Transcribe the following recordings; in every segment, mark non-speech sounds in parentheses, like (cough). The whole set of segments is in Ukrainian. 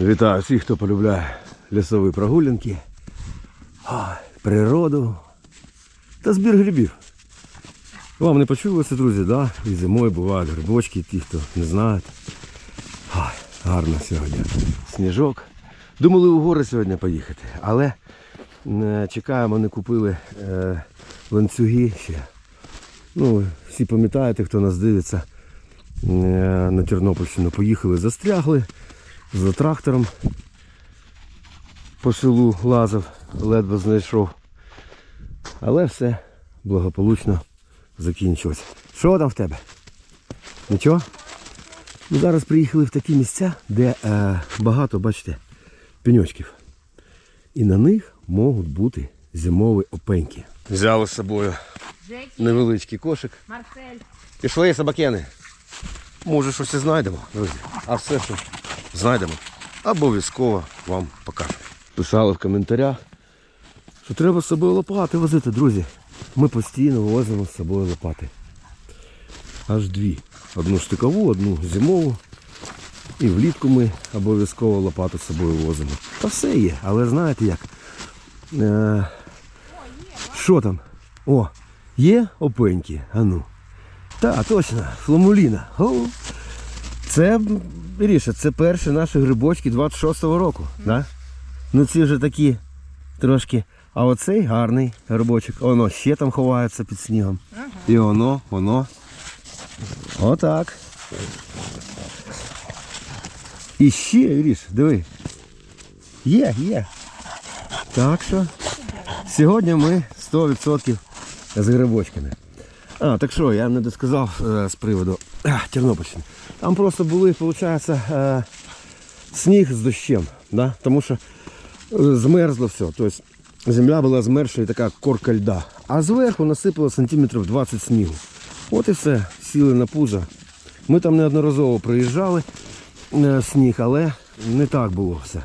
Вітаю всіх, хто полюбляє лісові прогулянки, природу та збір грибів. Вам не почулося, друзі, да? І зимою бувають грибочки, ті, хто не знають. Гарно сьогодні. Сніжок. Думали у гори сьогодні поїхати, але е, чекаємо, не купили е, ланцюги ще. Ну, всі пам'ятаєте, хто нас дивиться е, на Тернопільщину. Поїхали, застрягли за трактором. По селу лазив, ледве знайшов. Але все благополучно закінчилось. Що там в тебе? Нічого? Ми зараз приїхали в такі місця, де е, багато, бачите, пеньочків. І на них можуть бути зимові опеньки. Взяли з собою невеличкий кошик. Марсель. Пішли собакени. Може щось і знайдемо, друзі. А все, що знайдемо, обов'язково вам покажемо. Писали в коментарях, що треба з собою лопати возити, друзі. Ми постійно возимо з собою лопати. Аж дві. Одну штикову, одну зимову. І влітку ми обов'язково лопату з собою возимо. Та все є, але знаєте як? Е, що там? О, є опеньки? Ану. Так, точно, фламуліна. Це, Іріша, це перші наші грибочки 26-го року. Да? Ну ці вже такі трошки. А оцей гарний грибочок. Воно ще там ховається під снігом. І воно, воно. Отак. І ще, Іріш, диви. Є, є. Так що сьогодні ми 100% з грибочками. А, так що, я не досказав е, з приводу а, Тернопільщини. Там просто були, виходить, е, сніг з дощем, да? тому що е, змерзло все. Тобто земля була змерша і така корка льда. А зверху насипало сантиметрів 20 снігу. От і все, сіли на пузо. Ми там неодноразово проїжджали е, сніг, але не так було все.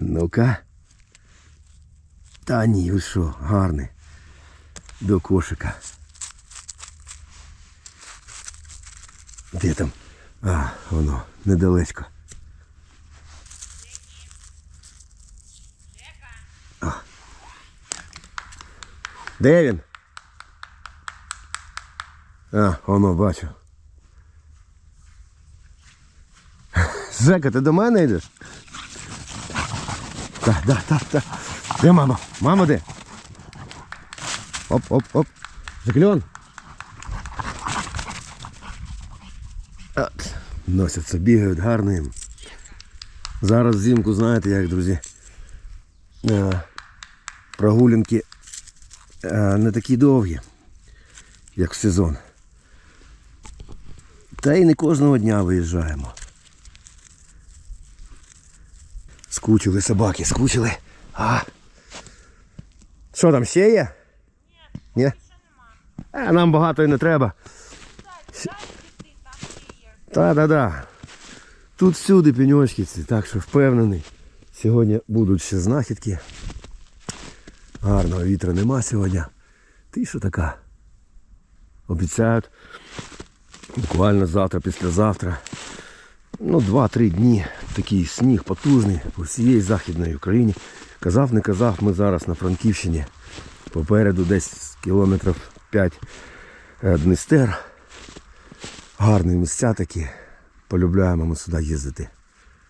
Ну-ка. Та ні, ви що, гарний до кошика. Де там? А, воно, недалечко. А. Де він? А, воно бачу. Жека, ти до мене йдеш? Так, так, так, так. Де мама? Мама де? Оп, оп, оп. Заклен. От. Носяться, бігають гарно. Зараз взимку, знаєте як, друзі. е, Прогулянки е, не такі довгі, як в сезон. Та й не кожного дня виїжджаємо. Скучили собаки, скучили. А. Що там ще є? Ні? А, нам багато і не треба. Та, да, да. Тут всюди пеньочки так що впевнений. Сьогодні будуть ще знахідки. Гарного вітру нема сьогодні. Тиша така. Обіцяють. Буквально завтра, післязавтра. Ну, два-три дні. Такий сніг потужний по всієї Західної Україні. Казав, не казав, ми зараз на Франківщині. Попереду десь кілометрів 5 е, Дністер. Гарні місця такі. Полюбляємо ми сюди їздити.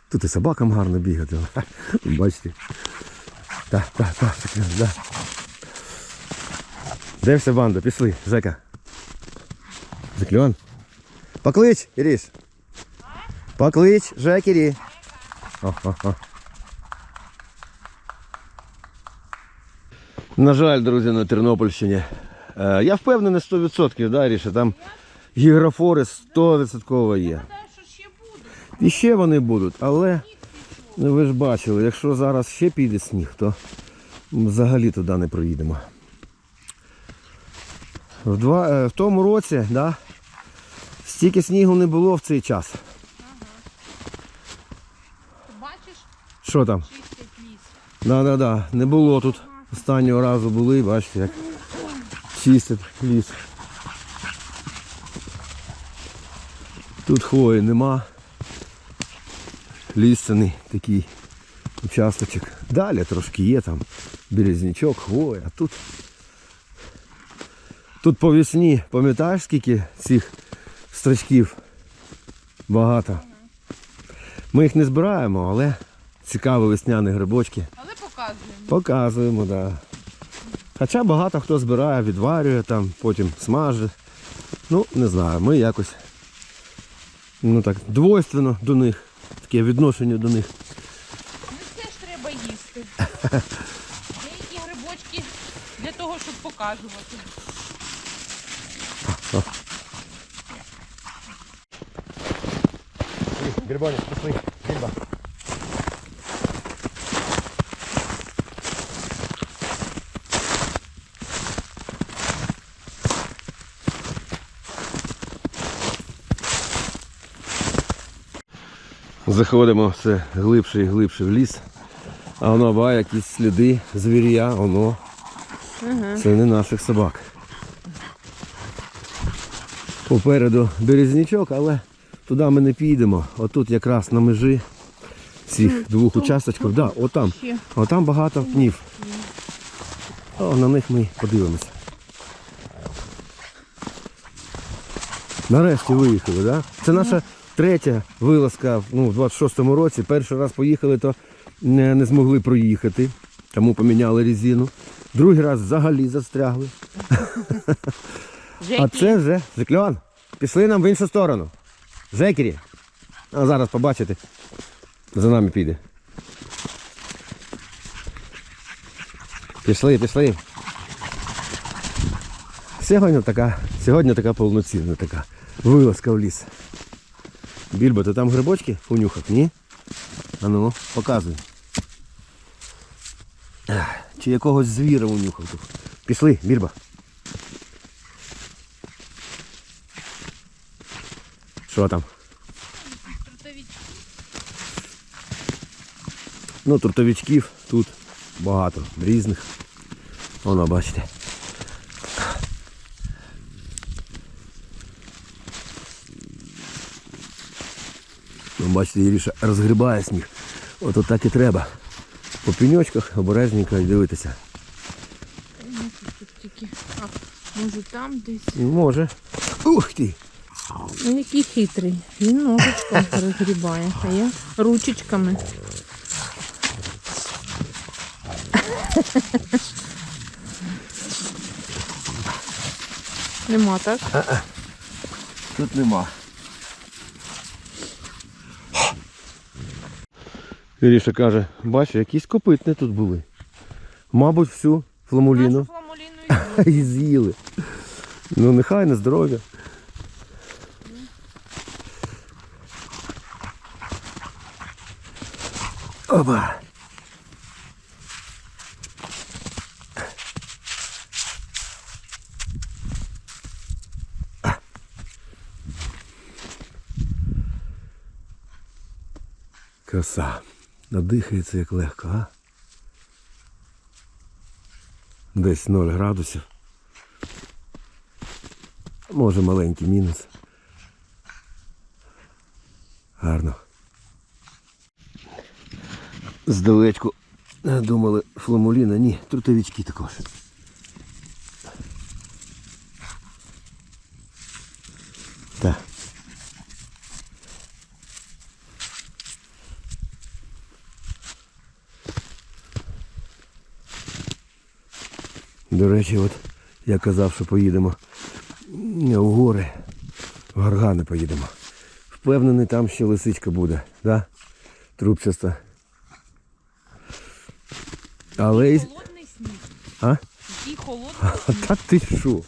Тут і собакам гарно бігати. (laughs) Бачите. Так, так, так, так, да. Де вся банда? Пішли, Жека. Закльон. Поклич, Іріш. Поклич, Жекірі. О, о, о. На жаль, друзі, на Тернопільщині. Е, Я впевнений 100%, да, Ріша, там гігрофори 100% є. І ще вони будуть, але ну, ви ж бачили, якщо зараз ще піде сніг, то взагалі туди не проїдемо. В, два, е, в тому році, да, стільки снігу не було в цей час. Бачиш, Що там? чистять ліс. Да, да, да. Не було тут. Останнього разу були, бачите, як чистять ліс. Тут хвої нема. лісцяний такий участочок. Далі трошки є там березнячок, хвоя, а тут. Тут по весні, пам'ятаєш, скільки цих строчків багато. Ми їх не збираємо, але цікаві весняні грибочки. Показуємо. Показуємо, так. Да. Хоча багато хто збирає, відварює там, потім смажить. Ну, не знаю, ми якось ну так, двойственно до них, таке відношення до них. Ну це ж треба їсти. (laughs) Деякі грибочки для того, щоб показувати. Грибоня, пішли, Заходимо все глибше і глибше в ліс. А воно бачить якісь сліди звір'я, воно. Це не наших собак. Попереду березнячок, але туди ми не підемо. Отут якраз на межі цих двох участочків. Да, отам. Отам багато пнів. О, на них ми подивимося. Нарешті виїхали, да? Це наша третя вилазка ну, в 26-му році. Перший раз поїхали, то не, не змогли проїхати, тому поміняли резину. Другий раз взагалі застрягли. А це вже Жекльон. Пішли нам в іншу сторону. Жекері. А зараз побачите. За нами піде. Пішли, пішли. Сьогодні така, сьогодні така повноцінна така вилазка в ліс. Більбо, ти там грибочки унюхав? Ні? А ну, показуй. Чи якогось звіра унюхав тут. Пішли, Більбо. Що там? трутовички. Ну, трутовичків тут багато різних. Воно, бачите. Бачите, Іріша розгрібає сніг. От так і треба. По пеньочках обережненько і дивитися. А, може там десь. Може. Ух ти! Він який хитрий. Він ножичком розгрібає, а я ручечками. Нема так? Тут нема. Іріша каже, бачу, якісь копитні тут були. Мабуть, всю фламуліну. (laughs) І з'їли. Ну нехай на здоров'я. Опа. Краса. Надихається як легко, а? Десь 0 градусів. Може маленький мінус. Гарно. Здалечку думали фламуліна, ні, трутовички також. Так. До речі, от я казав, що поїдемо у гори, в горгани поїдемо. Впевнений, там ще лисичка буде, да? Трубчаста. Але й- холодний сніг. А? Холодний. (laughs) Та ти що?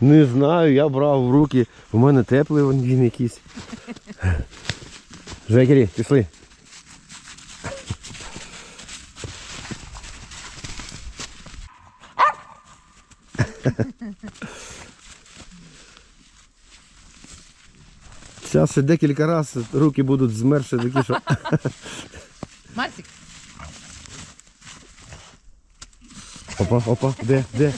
Не знаю, я брав в руки. У мене теплий він якийсь. (laughs) Жекері, пішли. Зараз ще декілька разів руки будуть змерші такі, що. Марсик, Опа, опа, де, де?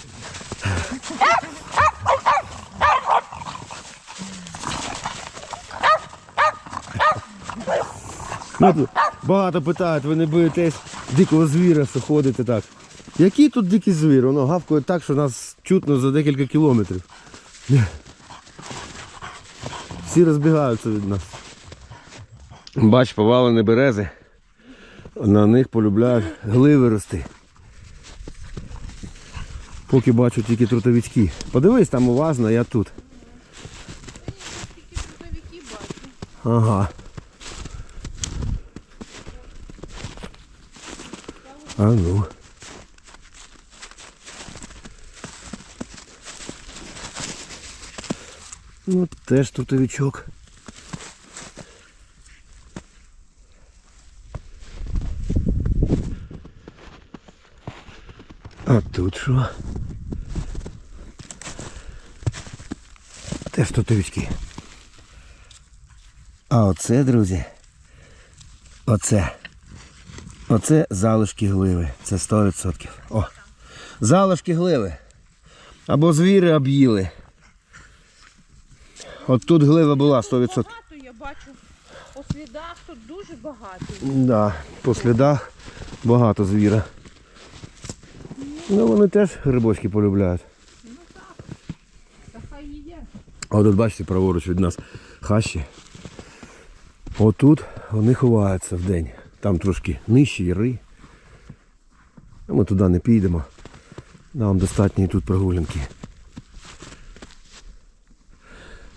Ну, багато питають, ви не боїтесь дикого звіра, що ходите так. Який тут дикий звір? Воно гавкає так, що нас чутно за декілька кілометрів. Всі розбігаються від нас. Бач, повалені берези. На них полюбляють гливи рости. Поки бачу тільки трутовички. Подивись там уважно, я тут. Тільки трудовики бачу. Ага. А ну. Ну, теж трутовичок. А тут що? Теж трутовички. А оце, друзі, оце. Оце залишки гливи. Це 100%. О. Залишки гливи. Або звіри об'їли. От тут глива була 100%. Багато я бачу. По слідах тут дуже багато. Да, по слідах багато звіра. Ну вони теж грибочки полюбляють. Та хай їде. А от бачите, праворуч від нас хащі. Отут вони ховаються в день. Там трошки нижчі яри. Ми туди не підемо. Нам достатньо і тут прогулянки.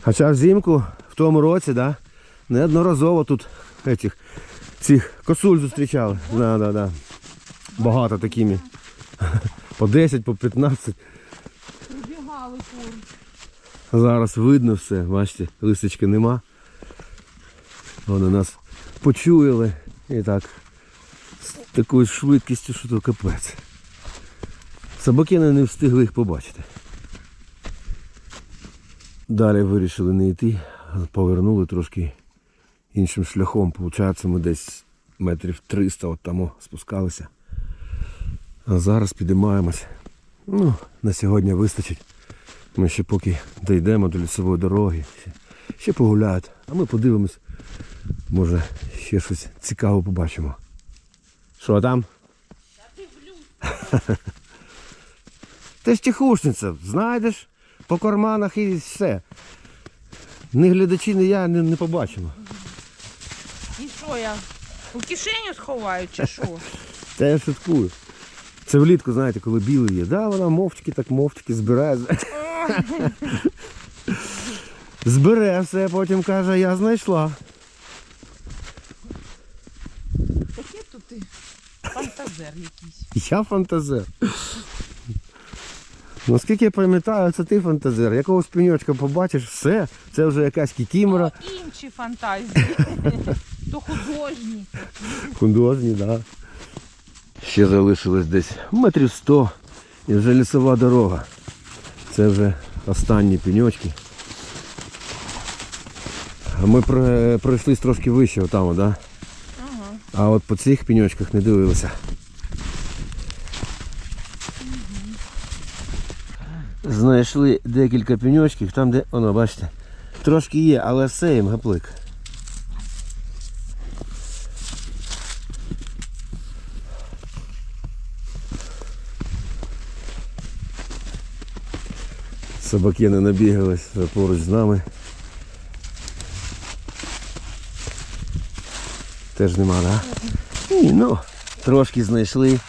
Хоча взимку в тому році, да, неодноразово тут этих, цих косуль зустрічали. Да, да, да. Багато такими. (laughs) По 10, по 15. Пробігали поруч. Зараз видно все, бачите, лисички нема. Вони нас почуяли і так з такою швидкістю, що то капець. Собакини не встигли їх побачити. Далі вирішили не йти, повернули трошки іншим шляхом. Получається, ми десь метрів 300 от там спускалися. А зараз підіймаємось. Ну, на сьогодні вистачить. Ми ще поки дійдемо до лісової дороги, ще, ще погуляють, а ми подивимось, може ще щось цікаве побачимо. Що там? (laughs) Ти ж тихушниця, знайдеш по карманах і все. Ні глядачі, ні я не, не побачимо. І що я? У кишеню сховаю чи що? (laughs) Та я шуткую. Це влітку, знаєте, коли білий є. Да, вона мовчки, так мовчки збирає. (laughs) Збере все, потім каже, я знайшла. Таке тут ти фантазер якийсь. Я фантазер. Наскільки я пам'ятаю, це ти фантазер. Якогось пеньочка побачиш, все, це вже якась кікімора. То інші фантазії. (laughs) То художні. Художні, так. Да. Ще залишилось десь метрів сто і вже лісова дорога. Це вже останні пеньочки. Ми про- пройшлись трошки вище отам, да? Ага. а от по цих пеньочках не дивилися. Знайшли декілька пеньочків, там де, воно, бачите, трошки є, але все їм гаплик. Собаки не набігались поруч з нами. Теж нема, да? Ні, ну, трошки знайшли.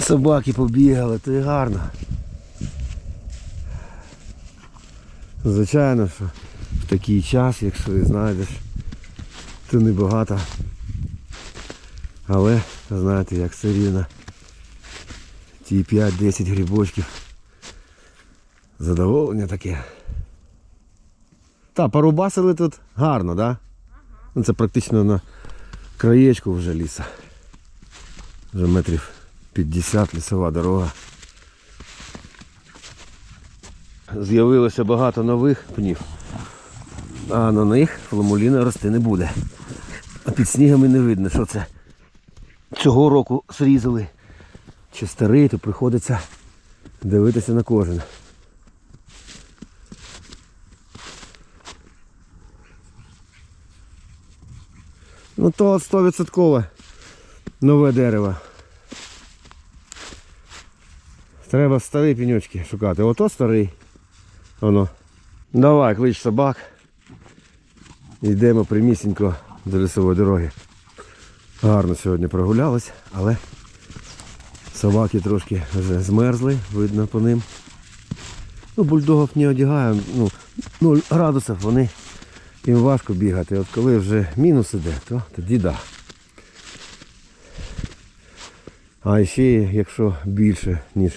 Собаки побігали, то і гарно. Звичайно, що в такий час, якщо і знайдеш, то небагато. Але, знаєте, як все рівно. Ті 5-10 грибочків. Задоволення таке. Та, порубасили тут гарно? Да? Ну, це практично на краєчку вже ліса. Вже метрів 50 лісова дорога. З'явилося багато нових пнів. А на них фламуліна рости не буде. А під снігами не видно, що це цього року зрізали. Чи старий, то приходиться дивитися на кожен. Ну то от 100% нове дерево. Треба старі пенючки шукати. Ото старий. Воно. Давай, клич собак. Йдемо прямісінько до лісової дороги. Гарно сьогодні прогулялись, але собаки трошки вже змерзли, видно по ним. Ну, бульдогів не одягаємо, ну, 0 градусів вони їм важко бігати. От коли вже мінус іде, то тоді да. А ще якщо більше, ніж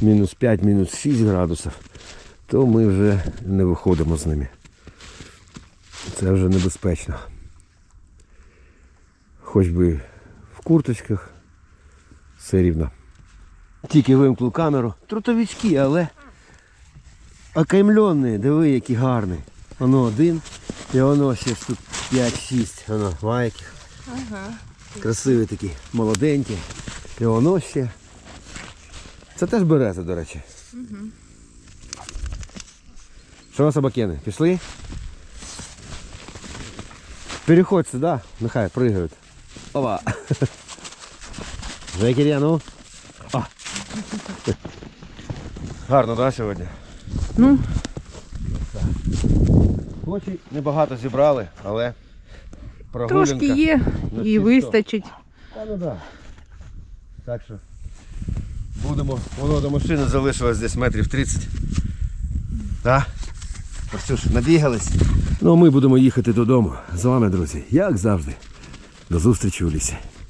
мінус 5, мінус 6 градусів, то ми вже не виходимо з ними. Це вже небезпечно. Хоч би в курточках, все рівно. Тільки вимкнув камеру. Трутовички, але окаймлені, диви, які гарні. Воно один, і воно ще тут 5-6, воно має Ага. Красиві такі, молоденькі. І воно ще. Це теж береза, до речі. Угу. Що, собакени, пішли? Переходь сюди, нехай пригають. Опа. Жекіря, ну. О. Гарно, так, сьогодні? Ну, Хоч і небагато зібрали, але прогулянка. трошки є на і вистачить. Та ну да. Так що будемо. Воно до машини залишилось десь метрів 30. Так? Костюш, набігались. Ну, ми будемо їхати додому. З вами, друзі, як завжди. До зустрічі у лісі.